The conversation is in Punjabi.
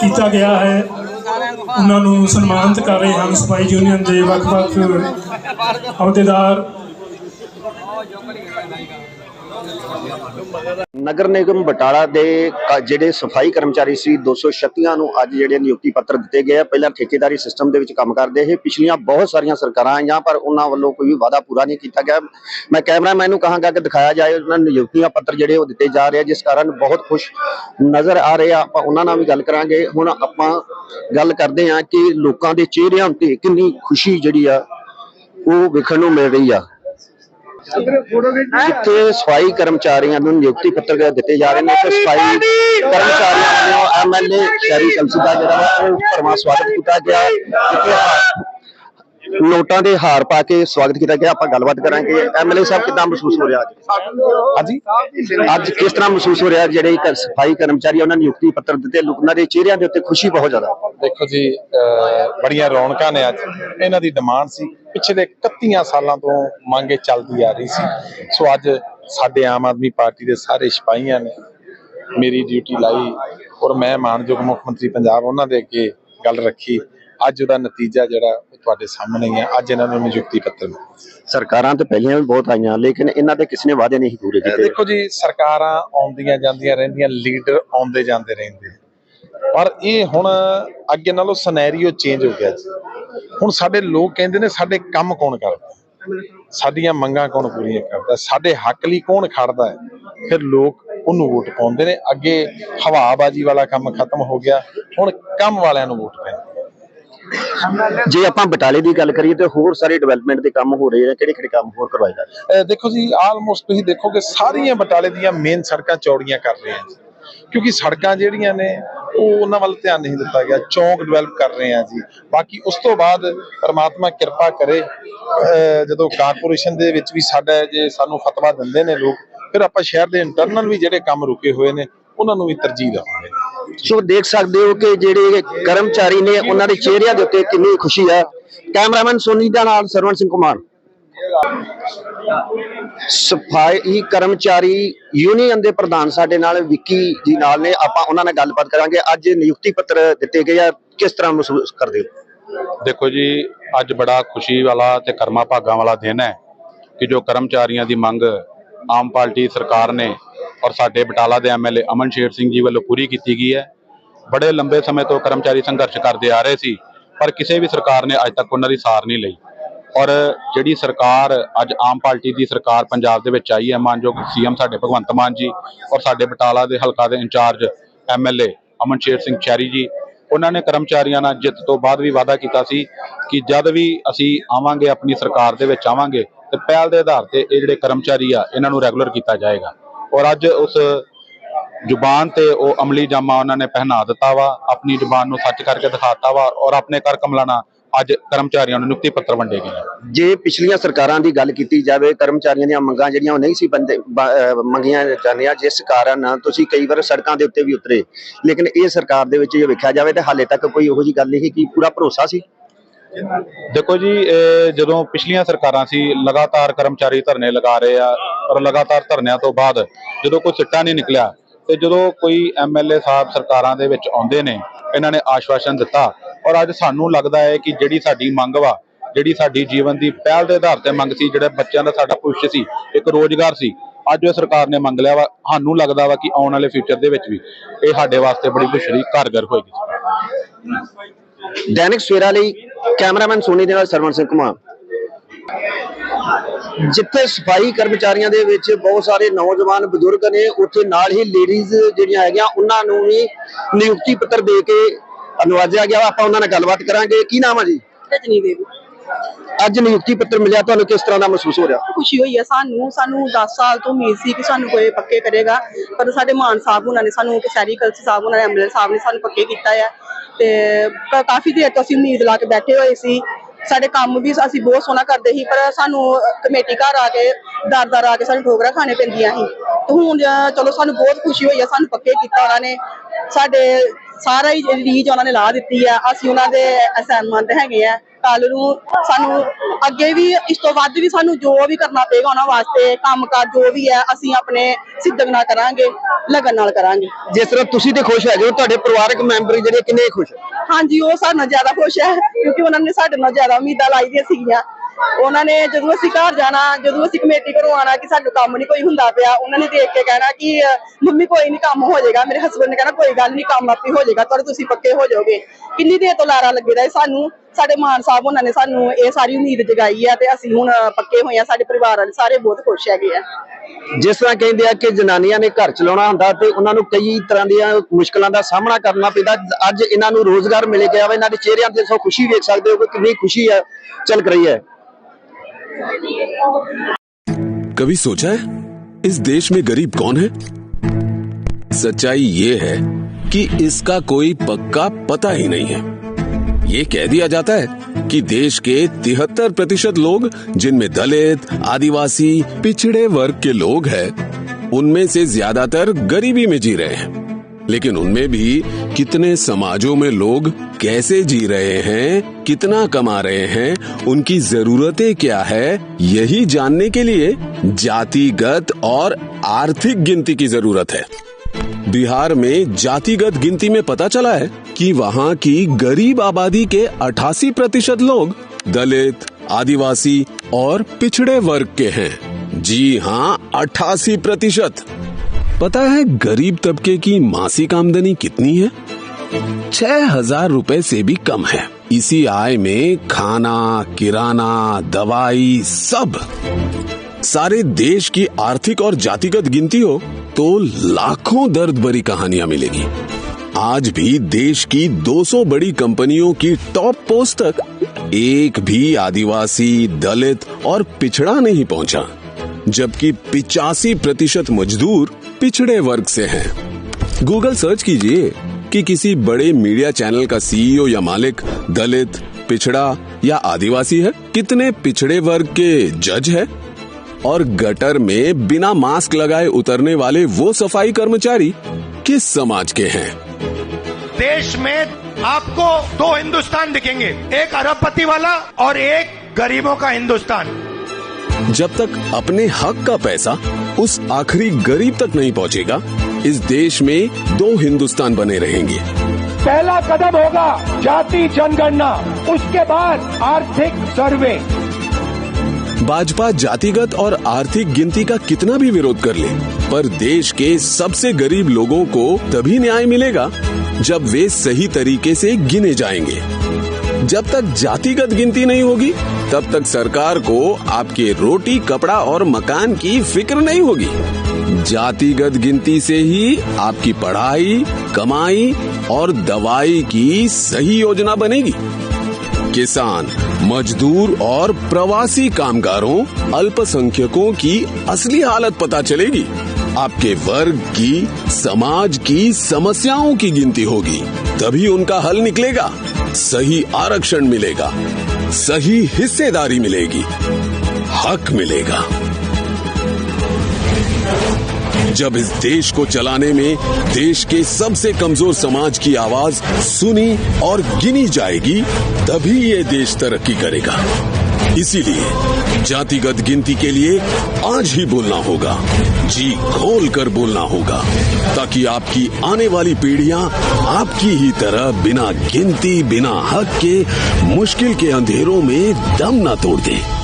ਕੀਤਾ ਗਿਆ ਹੈ ਉਹਨਾਂ ਨੂੰ ਸਨਮਾਨਿਤ ਕਰ ਰਹੇ ਹਨ ਸਫ਼ਾਈ ਯੂਨੀਅਨ ਦੇ ਵੱਖ-ਵੱਖ ਅਹੁਦੇਦਾਰ। ਨਗਰ ਨਿਗਮ ਬਟਾਲਾ ਦੇ ਜਿਹੜੇ ਸਫ਼ਾਈ ਕਰਮਚਾਰੀ ਸੀ 236 ਨੂੰ ਅੱਜ ਜਿਹੜੇ ਨਿਯੁਕਤੀ ਪੱਤਰ ਦਿੱਤੇ ਗਏ ਆ। ਪਹਿਲਾਂ ਠੇਕੇਦਾਰੀ ਸਿਸਟਮ ਦੇ ਵਿੱਚ ਕੰਮ ਕਰਦੇ ਸੀ। ਪਿਛਲੀਆਂ ਬਹੁਤ ਸਾਰੀਆਂ ਸਰਕਾਰਾਂ ਆਈਆਂ, ਪਰ ਉਹਨਾਂ ਵੱਲੋਂ ਕੋਈ ਵੀ ਵਾਅਦਾ ਪੂਰਾ ਨਹੀਂ ਕੀਤਾ ਗਿਆ। ਮੈਂ ਕੈਮਰਾਮੈਨ ਨੂੰ ਕਹਾਂਗਾ ਕਿ ਦਿਖਾਇਆ ਜਾਏ ਉਹਨਾਂ ਨਿਯੁਕਤੀਆਂ ਪੱਤਰ ਜਿਹੜੇ ਉਹ ਦਿੱਤੇ ਜਾ ਰਹੇ ਜਿਸ ਕਾਰਨ ਬਹੁਤ ਖੁਸ਼ ਨਜ਼ਰ ਆ ਰਹੇ ਆ। ਆਪਾਂ ਉਹਨਾਂ ਨਾਲ ਵੀ ਗੱਲ ਕਰਾਂਗੇ। ਹੁਣ ਆਪਾਂ ਗੱਲ ਕਰਦੇ ਆ ਕਿ ਲੋਕਾਂ ਦੇ ਚਿਹਰਿਆਂ ਉੱਤੇ ਕਿੰਨੀ ਖੁਸ਼ੀ ਜਿਹੜੀ ਆ, ਉਹ ਵੇਖਣ ਨੂੰ ਮਿਲ ਰਹੀ ਆ। ਜਿੱਥੇ ਸਫ਼ਾਈ ਕਰਮਚਾਰੀਆਂ ਨੂੰ ਨਿਯੁਕਤੀ ਪੱਤਰ ਦਿੱਤੇ ਜਾ ਰਹੇ ਨੇ ਤੇ ਸਫ਼ਾਈ ਕਰਮਚਾਰੀਆਂ ਵੱਲੋਂ ਐਮਐਲਏ ਸ਼ਹਿਰੀ ਕਲਸੀ ਦਾ ਜਿਹੜਾ ਉਹ ਭਰਵਾਂ ਸਵਾਗਤ ਕੀਤਾ ਗਿਆ। ਜਿੱਥੇ ਨੋਟਾਂ ਦੇ ਹਾਰ ਪਾ ਕੇ ਸਵਾਗਤ ਕੀਤਾ ਗਿਆ। ਆਪਾਂ ਗੱਲਬਾਤ ਕਰਾਂਗੇ। ਐਮਐਲਏ ਸਾਹਿਬ ਕਿਦਾਂ ਮਹਿਸੂਸ ਹੋ ਰਿਹਾ ਅੱਜ? ਹਾਂਜੀ। ਅੱਜ ਕਿਸ ਤਰ੍ਹਾਂ ਮਹਿਸੂਸ ਹੋ ਰਿਹਾ ਜਿਹੜੇ ਸਫ਼ਾਈ ਕਰਮਚਾਰੀ ਉਹਨਾਂ ਨਿਯੁਕਤੀ ਪੱਤਰ ਦਿੱਤੇ ਲੋਕਾਂ ਦੇ ਚਿਹਰਿਆਂ ਦੇ ਉੱਤੇ ਖੁਸ਼ੀ ਬਹੁਤ ਜ਼ਿਆਦਾ। ਦੇਖੋ ਜੀ ਬੜੀਆਂ ਰੌਣਕਾਂ ਨੇ ਅੱਜ। ਇਹਨਾਂ ਦੀ ਡਿਮਾਂਡ ਸੀ, ਪਿਛਲੇ 31 ਸਾਲਾਂ ਤੋਂ ਮੰਗ ਚੱਲਦੀ ਆ ਰਹੀ ਸੀ। ਸੋ ਅੱਜ ਸਾਡੇ ਆਮ ਆਦਮੀ ਪਾਰਟੀ ਦੇ ਸਾਰੇ ਸਿਪਾਹੀਆਂ ਨੇ ਮੇਰੀ ਡਿਊਟੀ ਲਾਈ ਔਰ ਮੈਂ ਮਾਨਯੋਗ ਮੁੱਖ ਮੰਤਰੀ ਪੰਜਾਬ ਉਹਨਾਂ ਦੇ ਅੱਗੇ ਗੱਲ ਰੱਖੀ। ਅੱਜ ਉਹਦਾ ਨਤੀਜਾ ਜਿਹੜਾ ਉਹ ਤੁਹਾਡੇ ਸਾਹਮਣੇ ਹੀ ਹੈ। ਅੱਜ ਇਹਨਾਂ ਨੂੰ ਨਿਯੁਕਤੀ ਪੱਤਰ ਮਿਲਿਆ। ਸਰਕਾਰਾਂ ਤੇ ਪਹਿਲੀਆਂ ਵੀ ਬਹੁਤ ਆਈਆਂ ਲੇਕਿਨ ਇਹਨਾਂ ਦੇ ਕਿਸੇ ਨੇ ਵਾਅਦੇ ਨਹੀਂ ਪੂਰੇ ਕੀਤੇ। ਦੇਖੋ ਜੀ ਸਰਕਾਰਾਂ ਆਉਂਦੀਆਂ ਜਾਂਦੀਆਂ ਰਹਿੰਦੀਆਂ ਲੀਡਰ ਆਉਂਦੇ ਜਾਂਦੇ ਰਹਿੰਦੇ। ਪਰ ਇਹ ਹੁਣ ਅੱਗੇ ਨਾਲੋਂ ਸਿਨੈਰੀਓ ਚੇਂਜ ਹੋ ਗਿਆ ਜੀ। ਹੁਣ ਸਾਡੇ ਲੋਕ ਕਹਿੰਦੇ ਨੇ ਸਾਡੇ ਕੰਮ ਕੌਣ ਕਰਦਾ? ਸਾਡੀਆਂ ਮੰਗਾਂ ਕੌਣ ਪੂਰੀਆਂ ਕਰਦਾ? ਸਾਡੇ ਹੱਕ ਲਈ ਕੌਣ ਖੜਦਾ ਹੈ? ਫਿਰ ਲੋਕ ਉਹਨੂੰ ਵੋਟ ਪਾਉਂਦੇ ਨੇ। ਅੱਗੇ ਹਵਾਬਾਜੀ ਵਾਲਾ ਕੰਮ ਖਤਮ ਹੋ ਗਿਆ। ਹੁਣ ਕੰਮ ਵਾਲਿਆਂ ਨੂੰ ਵੋਟ ਪੈਂਦੀ ਜੇ ਆਪਾਂ ਬਟਾਲੇ ਦੀ ਗੱਲ ਕਰੀਏ ਤੇ ਹੋਰ ਸਾਰੇ ਡਿਵੈਲਪਮੈਂਟ ਦੇ ਕੰਮ ਹੋ ਰਹੇ ਨੇ, ਕਿਹੜੇ ਕਿਹੜੇ ਕੰਮ ਹੋਰ ਕਰਵਾਏ ਜਾ ਰਹੇ ਦੇਖੋ ਜੀ ਆਲਮੋਸਟ ਤੁਸੀਂ ਦੇਖੋਗੇ ਸਾਰੀਆਂ ਬਟਾਲੇ ਦੀਆਂ ਮੇਨ ਸੜਕਾਂ ਚੌੜੀਆਂ ਕਰ ਰਹੇ ਆ ਕਿਉਂਕਿ ਸੜਕਾਂ ਜਿਹੜੀਆਂ ਨੇ, ਉਹ ਉਹਨਾਂ ਵੱਲ ਧਿਆਨ ਨਹੀਂ ਦਿੱਤਾ ਗਿਆ, ਚੌਂਕ ਡਿਵੈਲਪ ਕਰ ਰਹੇ ਆ ਜੀ। ਬਾਕੀ ਉਸ ਤੋਂ ਬਾਅਦ ਪਰਮਾਤਮਾ ਕਿਰਪਾ ਕਰੇ ਜਦੋਂ ਕਾਰਪੋਰੇਸ਼ਨ ਦੇ ਵਿੱਚ ਵੀ ਸਾਡਾ ਜੇ ਸਾਨੂੰ ਫਤਵਾ ਦਿੰਦੇ ਨੇ ਲੋਕ, ਫਿਰ ਆਪਾਂ ਸ਼ਹਿਰ ਦੇ ਇੰਟਰਨਲ ਵੀ ਜਿਹੜੇ ਕੰਮ ਰੁਕੇ ਹੋਏ ਨੇ, ਉਹਨਾਂ ਨੂੰ ਵੀ ਤਰਜੀਹ ਦੇਵਾਂਗੇ। ਸੋ ਦੇਖ ਸਕਦੇ ਹੋ ਕਿ ਜਿਹੜੇ ਕਰਮਚਾਰੀ ਨੇ ਉਹਨਾਂ ਦੇ ਚਿਹਰਿਆਂ ਦੇ ਉੱਤੇ ਕਿੰਨੀ ਖੁਸ਼ੀ ਹੈ ਕੈਮਰਾਮੈਨ ਸੋਨੀ ਦਾ ਨਾਲ ਸਰਵਣ ਸਿੰਘ ਕੁਮਾਰ। ਸਫ਼ਾਈ ਕਰਮਚਾਰੀ ਯੂਨੀਅਨ ਦੇ ਪ੍ਰਧਾਨ ਸਾਡੇ ਨਾਲ ਵਿੱਕੀ ਜੀ ਨਾਲ ਨੇ। ਆਪਾਂ ਉਹਨਾਂ ਨਾਲ ਗੱਲਬਾਤ ਕਰਾਂਗੇ। ਅੱਜ ਨਿਯੁਕਤੀ ਪੱਤਰ ਦਿੱਤੇ ਗਏ ਆ। ਕਿਸ ਤਰ੍ਹਾਂ ਮਹਿਸੂਸ ਕਰਦੇ ਹੋ? ਦੇਖੋ ਜੀ, ਅੱਜ ਬੜਾ ਖੁਸ਼ੀ ਵਾਲਾ ਤੇ ਕਰਮਾ ਭਾਗਾਂ ਵਾਲਾ ਦਿਨ ਹੈ ਕਿ ਜੋ ਕਰਮਚਾਰੀਆਂ ਦੀ ਮੰਗ ਆਮ ਪਾਰਟੀ ਸਰਕਾਰ ਨੇ ਔਰ ਸਾਡੇ ਬਟਾਲਾ ਦੇ ਐਮਐਲਏ ਅਮਨ ਸ਼ੇਰ ਸਿੰਘ ਜੀ ਵੱਲੋਂ ਪੂਰੀ ਕੀਤੀ ਗਈ ਹੈ। ਬੜੇ ਲੰਬੇ ਸਮੇਂ ਤੋਂ ਕਰਮਚਾਰੀ ਸੰਘਰਸ਼ ਕਰਦੇ ਆ ਰਹੇ ਸੀ, ਪਰ ਕਿਸੇ ਵੀ ਸਰਕਾਰ ਨੇ ਅੱਜ ਤੱਕ ਉਹਨਾਂ ਦੀ ਸਾਰ ਨਹੀਂ ਲਈ। ਔਰ ਜਿਹੜੀ ਸਰਕਾਰ ਅੱਜ ਆਮ ਪਾਰਟੀ ਦੀ ਸਰਕਾਰ ਪੰਜਾਬ ਦੇ ਵਿੱਚ ਆਈ ਹੈ, ਮਾਨਯੋਗ ਸੀਐਮ ਸਾਡੇ ਭਗਵੰਤ ਮਾਨ ਜੀ ਔਰ ਸਾਡੇ ਬਟਾਲਾ ਦੇ ਹਲਕਾ ਦੇ ਇੰਚਾਰਜ ਐਮਐਲਏ ਅਮਨ ਸ਼ੇਰ ਸਿੰਘ ਚੈਰੀ ਜੀ, ਉਹਨਾਂ ਨੇ ਕਰਮਚਾਰੀਆਂ ਨਾਲ ਜਿੱਤ ਤੋਂ ਬਾਅਦ ਵੀ ਵਾਅਦਾ ਕੀਤਾ ਸੀ ਕਿ ਜਦ ਵੀ ਅਸੀਂ ਆਵਾਂਗੇ, ਆਪਣੀ ਸਰਕਾਰ ਦੇ ਵਿੱਚ ਆਵਾਂਗੇ, ਤੇ ਪਹਿਲ ਦੇ ਆਧਾਰ ਤੇ ਇਹ ਜਿਹੜੇ ਕਰਮਚਾਰੀ ਆ, ਇਹਨਾਂ ਨੂੰ ਰੈਗੂਲਰ ਕੀਤਾ ਜਾਏਗਾ। ਔਰ ਅੱਜ ਉਸ ਜ਼ੁਬਾਨ ਤੇ ਉਹ ਅਮਲੀ ਜਾਮਾ ਉਹਨਾਂ ਨੇ ਪਹਿਨਾ ਦਿੱਤਾ ਵਾ, ਆਪਣੀ ਜ਼ੁਬਾਨ ਨੂੰ ਸੱਚ ਕਰਕੇ ਦਿਖਾਤਾ ਵਾ ਔਰ ਆਪਣੇ ਕਰ ਕਮਲਾਣਾ ਅੱਜ ਕਰਮਚਾਰੀਆਂ ਨੂੰ ਨਿਯੁਕਤੀ ਪੱਤਰ ਵੰਡੇ ਗਏ ਜੇ ਪਿਛਲੀਆਂ ਸਰਕਾਰਾਂ ਦੀ ਗੱਲ ਕੀਤੀ ਜਾਵੇ, ਕਰਮਚਾਰੀਆਂ ਦੀਆਂ ਮੰਗਾਂ ਜਿਹੜੀਆਂ ਉਹ ਨਹੀਂ ਸੀ ਬੰਦੇ ਮੰਗੀਆਂ ਜਾਂਦੀਆਂ, ਜਿਸ ਕਾਰਨ ਤੁਸੀਂ ਕਈ ਵਾਰ ਸੜਕਾਂ ਦੇ ਉੱਤੇ ਵੀ ਉਤਰੇ। ਲੇਕਿਨ ਇਹ ਸਰਕਾਰ ਦੇ ਵਿੱਚ ਜੇ ਵੇਖਿਆ ਜਾਵੇ ਤਾਂ ਹਾਲੇ ਤੱਕ ਕੋਈ ਉਹੋ ਜੀ ਗੱਲ ਨਹੀਂ ਕਿ ਪੂਰਾ ਭਰੋਸਾ ਸੀ। ਦੇਖੋ ਜੀ ਜਦੋਂ ਪਿਛਲੀਆਂ ਸਰਕਾਰਾਂ ਸੀ, ਲਗਾਤਾਰ ਕਰਮਚਾਰੀ ਧਰਨੇ ਲਗਾ ਰਹੇ ਆ, ਔਰ ਲਗਾਤਾਰ ਧਰਨਿਆਂ ਤੋਂ ਬਾਅਦ ਜਦੋਂ ਕੋਈ ਸਿੱਟਾ ਨਹੀਂ ਨਿਕਲਿਆ ਤੇ ਜਦੋਂ ਕੋਈ ਐਮਐਲਏ ਸਾਹਿਬ ਸਰਕਾਰਾਂ ਦੇ ਵਿੱਚ ਆਉਂਦੇ ਨੇ, ਇਹਨਾਂ ਨੇ ਆਸ਼ਵਾਸਨ ਦਿੱਤਾ। ਔਰ ਅੱਜ ਸਾਨੂੰ ਲੱਗਦਾ ਹੈ ਕਿ ਜਿਹੜੀ ਸਾਡੀ ਮੰਗ ਵਾ, ਜਿਹੜੀ ਸਾਡੀ ਜੀਵਨ ਦੀ ਪਹਿਲ ਦੇ ਆਧਾਰ ਤੇ ਮੰਗ ਸੀ, ਜਿਹੜਾ ਬੱਚਿਆਂ ਦਾ ਸਾਡਾ ਭਵਿੱਖ ਸੀ, ਇੱਕ ਰੋਜ਼ਗਾਰ ਸੀ, ਅੱਜ ਉਹ ਸਰਕਾਰ ਨੇ ਮੰਗ ਲਿਆ ਵਾ। ਸਾਨੂੰ ਲੱਗਦਾ ਵਾ ਕਿ ਆਉਣ ਵਾਲੇ ਫਿਊਚਰ ਦੇ ਵਿੱਚ ਵੀ ਇਹ ਸਾਡੇ ਵਾਸਤੇ ਬੜੀ ਬਸ਼ਰੀ ਕਾਰਗਰ ਹੋਏਗੀ। ਦੈਨਿਕ ਸਵੇਰਾ ਲਈ ਕੈਮਰਾਮੈਨ ਸੋਨੀ ਦੇ ਨਾਲ ਸਰਵਣ ਸਿੰਘ ਕੁਮਾਰ। ਜਿੱਥੇ ਸਫ਼ਾਈ ਕਰਮਚਾਰੀਆਂ ਦੇ ਵਿੱਚ ਬਹੁਤ ਸਾਰੇ ਨੌਜਵਾਨ ਬਜ਼ੁਰਗ ਨੇ, ਉੱਥੇ ਨਾਲ ਹੀ ਲੇਡੀਜ਼ ਜਿਹੜੀਆਂ ਹੈਗੀਆਂ, ਉਹਨਾਂ ਨੂੰ ਵੀ ਨਿਯੁਕਤੀ ਪੱਤਰ ਦੇ ਕੇ ਨਵਾਜਿਆ ਗਿਆ। ਆਪਾਂ ਉਹਨਾਂ ਨਾਲ ਗੱਲਬਾਤ ਕਰਾਂਗੇ। ਕੀ ਨਾਮ ਆ ਜੀ? ਰਜਨੀ ਦੇਵੀ ਅੱਜ ਨਿਯੁਕਤੀ ਪੱਤਰ ਮਿਲਿਆ, ਤੁਹਾਨੂੰ ਕਿਸ ਤਰ੍ਹਾਂ ਦਾ ਮਹਿਸੂਸ ਹੋ ਰਿਹਾ? ਖੁਸ਼ੀ ਹੋਈ ਹੈ, ਸਾਨੂੰ ਸਾਨੂੰ 10 ਸਾਲ ਤੋਂ ਉਮੀਦ ਸੀ ਕਿ ਸਾਨੂੰ ਕੋਈ ਪੱਕੇ ਕਰੇਗਾ, ਪਰ ਸਾਡੇ ਮਾਨ ਸਾਹਿਬ ਉਹਨਾਂ ਨੇ, ਸਾਨੂੰ ਕਸੈਰੀ ਕਲਸੀ ਸਾਹਿਬ, ਉਹਨਾਂ ਨੇ ਐਮਐਲਏ ਸਾਹਿਬ ਨੇ ਸਾਨੂੰ ਪੱਕੇ ਕੀਤਾ ਹੈ ਤੇ ਕਾਫੀ ਦੇਰ ਤੋਂ ਅਸੀਂ ਉਮੀਦ ਲਾ ਕੇ ਬੈਠੇ ਹੋਏ ਸੀ। ਸਾਡੇ ਕੰਮ ਵੀ ਅਸੀਂ ਬਹੁਤ ਸੋਹਣਾ ਕਰਦੇ ਸੀ, ਪਰ ਸਾਨੂੰ ਕਮੇਟੀ ਘਰ ਆ ਕੇ ਦਰ ਦਰ ਆ ਕੇ ਸਾਨੂੰ ਠੋਕਰਾਂ ਖਾਣੇ ਪੈਂਦੀਆਂ ਸੀ। ਤੇ ਹੁਣ, ਚਲੋ, ਸਾਨੂੰ ਬਹੁਤ ਖੁਸ਼ੀ ਹੋਈ ਹੈ ਸਾਨੂੰ ਪੱਕੇ ਕੀਤਾ ਉਹਨਾਂ ਨੇ। ਸਾਡੇ ਸਾਰਾ ਹੀ ਰੀਜ ਉਹਨਾਂ ਨੇ ਲਾ ਦਿੱਤੀ ਆ, ਅਸੀਂ ਉਹਨਾਂ ਦੇ ਅਸਾਈਨਮੈਂਟ ਹੈਗੇ ਆ। ਕੱਲ ਨੂੰ ਸਾਨੂੰ ਅੱਗੇ ਵੀ ਇਸ ਤੋਂ ਵੱਧ ਵੀ ਸਾਨੂੰ ਜੋ ਵੀ ਕਰਨਾ ਪਏਗਾ ਉਹਨਾਂ ਵਾਸਤੇ ਕੰਮਕਾਰ ਜੋ ਵੀ ਹੈ ਅਸੀਂ ਆਪਣੇ ਸਿੱਧਕ ਨਾਲ ਕਰਾਂਗੇ ਲਗਨ ਨਾਲ ਕਰਾਂਗੇ। ਜਿਸ ਤਰ੍ਹਾਂ ਤੁਸੀਂ ਤੇ ਖੁਸ਼ ਹੈਗੇ ਹੋ ਤੁਹਾਡੇ ਪਰਿਵਾਰਕ ਮੈਂਬਰ ਜਿਹੜੇ ਕਿੰਨੇ ਖੁਸ਼? ਹਾਂਜੀ ਉਹ ਸਾਡੇ ਨਾਲ ਜ਼ਿਆਦਾ ਖੁਸ਼ ਹੈ ਕਿਉਂਕਿ ਉਹਨਾਂ ਨੇ ਸਾਡੇ ਨਾਲ ਜ਼ਿਆਦਾ ਉਮੀਦਾਂ ਲਾਈ ਦੀਆਂ ਸੀਗੀਆਂ। ਉਹਨਾਂ ਨੇ ਜਦੋਂ ਅਸੀਂ ਘਰ ਜਾਣਾ, ਜਦੋਂ ਅਸੀਂ ਕਮੇਟੀ ਘਰੋਂ ਆਣਾ ਕਿ ਸਾਨੂੰ ਕੰਮ ਨਹੀਂ ਕੋਈ ਹੁੰਦਾ ਪਿਆ, ਉਹਨਾਂ ਨੇ ਦੇਖ ਕੇ ਕਹਿਣਾ ਕਿ, ਮੰਮੀ, ਕੋਈ ਨਹੀਂ ਕੰਮ ਹੋ ਜਾਏਗਾ। ਮੇਰੇ ਹਸਬੰਦ ਨੇ ਕਹਿਣਾ, ਕੋਈ ਗੱਲ ਨਹੀਂ ਕੰਮ ਆਪੇ ਹੋ ਜਾਏਗਾ, ਪਰ ਤੁਸੀਂ ਪੱਕੇ ਹੋ ਜਾਓਗੇ। ਕਿੰਨੀ ਦੇਰ ਤੋਂ ਲਾਰਾ ਲੱਗੇ ਸਾਨੂੰ, ਸਾਡੇ ਮਾਨ ਸਾਹਿਬ ਉਹਨਾਂ ਨੇ ਸਾਨੂੰ ਇਹ ਸਾਰੀ ਉਮੀਦ ਜਗਾਈ ਹੈ ਤੇ ਅਸੀਂ ਹੁਣ ਪੱਕੇ ਹੋਏ ਆ, ਸਾਡੇ ਪਰਿਵਾਰ ਵਾਲੇ ਸਾਰੇ ਬਹੁਤ ਖੁਸ਼ ਹੈਗੇ ਆ। ਜਿਸ ਤਰ੍ਹਾਂ ਕਹਿੰਦੇ ਆ ਕਿ ਜਨਾਨੀਆਂ ਨੇ ਘਰ ਚਲਾਉਣਾ ਹੁੰਦਾ ਤੇ ਉਹਨਾਂ ਨੂੰ ਕਈ ਤਰ੍ਹਾਂ ਦੀਆਂ ਮੁਸ਼ਕਲਾਂ ਦਾ ਸਾਹਮਣਾ ਕਰਨਾ ਪੈਂਦਾ। ਅੱਜ ਇਹਨਾਂ ਨੂੰ ਰੋਜ਼ਗਾਰ ਮਿਲ ਗਿਆ ਵਾ, ਇਹਨਾਂ ਦੇ ਚਿਹਰਿਆਂ ਤੇ ਸੋ ਖੁਸ਼ੀ ਵੇਖ ਸਕਦੇ ਹੋ ਕਿ ਕਿੰਨੀ ਖੁਸ਼ੀ ਹੈ ਝਲਕ ਰਹੀ ਹੈ। कभी सोचा है, इस देश में गरीब कौन है? सच्चाई ये है कि इसका कोई पक्का पता ही नहीं है। ये कह दिया जाता है कि देश के तिहत्तर प्रतिशत लोग, जिनमें दलित, आदिवासी, पिछड़े वर्ग के लोग हैं, उनमें से ज़्यादातर गरीबी में जी रहे हैं। लेकिन उनमें भी कितने समाजों में लोग कैसे जी रहे हैं, कितना कमा रहे हैं, उनकी जरूरतें क्या है, यही जानने के लिए जातिगत और आर्थिक गिनती की ज़रूरत है। बिहार में जातिगत गिनती में पता चला है कि वहाँ की गरीब आबादी के 88 प्रतिशत लोग दलित, आदिवासी और पिछड़े वर्ग के हैं। जी हाँ 88 प्रतिशत। पता है गरीब तबके की मासिक आमदनी कितनी है? छह हज़ार रूपए से भी कम है। इसी आय में खाना, किराना, दवाई, सब। सारे देश की आर्थिक और जातिगत गिनती हो तो लाखों दर्द भरी कहानियाँ मिलेगी। आज भी देश की 200 बड़ी कंपनियों की टॉप पोस्ट तक एक भी आदिवासी, दलित और पिछड़ा नहीं पहुँचा। जबकि पिचासी प्रतिशत मजदूर पिछड़े वर्ग से हैं। गूगल सर्च कीजिए कि किसी बड़े मीडिया चैनल का सीईओ या मालिक दलित पिछड़ा या आदिवासी है। कितने पिछड़े वर्ग के जज है? और गटर में बिना मास्क लगाए उतरने वाले वो सफ़ाई कर्मचारी किस समाज के हैं? देश में आपको दो हिंदुस्तान दिखेंगे एक अरबपति वाला और एक गरीबों का हिंदुस्तान। जब तक अपने हक का पैसा उस आखिरी गरीब तक नहीं पहुंचेगा। इस देश में दो हिंदुस्तान बने रहेंगे। पहला कदम होगा जाति जनगणना उसके बाद आर्थिक सर्वे। भाजपा जातिगत और आर्थिक गिनती का कितना भी विरोध कर ले पर देश के सबसे गरीब लोगों को तभी न्याय मिलेगा जब वे सही तरीके से गिने जाएँगे। जब तक जातिगत गिनती नहीं होगी, तब तक सरकार को आपके रोटी, कपड़ा और मकान की फ़िक्र नहीं होगी। जातिगत गिनती से ही आपकी पढ़ाई, कमाई और दवाई की सही योजना बनेगी। किसान, मजदूर और प्रवासी कामगारों, अल्पसंख्यकों की असली हालत पता चलेगी। आपके वर्ग की, समाज की समस्याओं की गिनती होगी, तभी उनका हल निकलेगा। सही आरक्षण मिलेगा, सही हिस्सेदारी मिलेगी, हक मिलेगा। जब इस देश को चलाने में देश के सबसे कमज़ोर समाज की आवाज़ सुनी और गिनी जाएगी, तभी ये देश तरक्की करेगा। इसीलिए जातिगत गिनती के लिए आज ही बोलना होगा। जी खोल कर बोलना होगा, ताकि आपकी आने वाली पीढ़ियाँ आपकी ही तरह बिना गिनती, बिना हक के मुश्किल के अंधेरों में दम न तोड़ दें।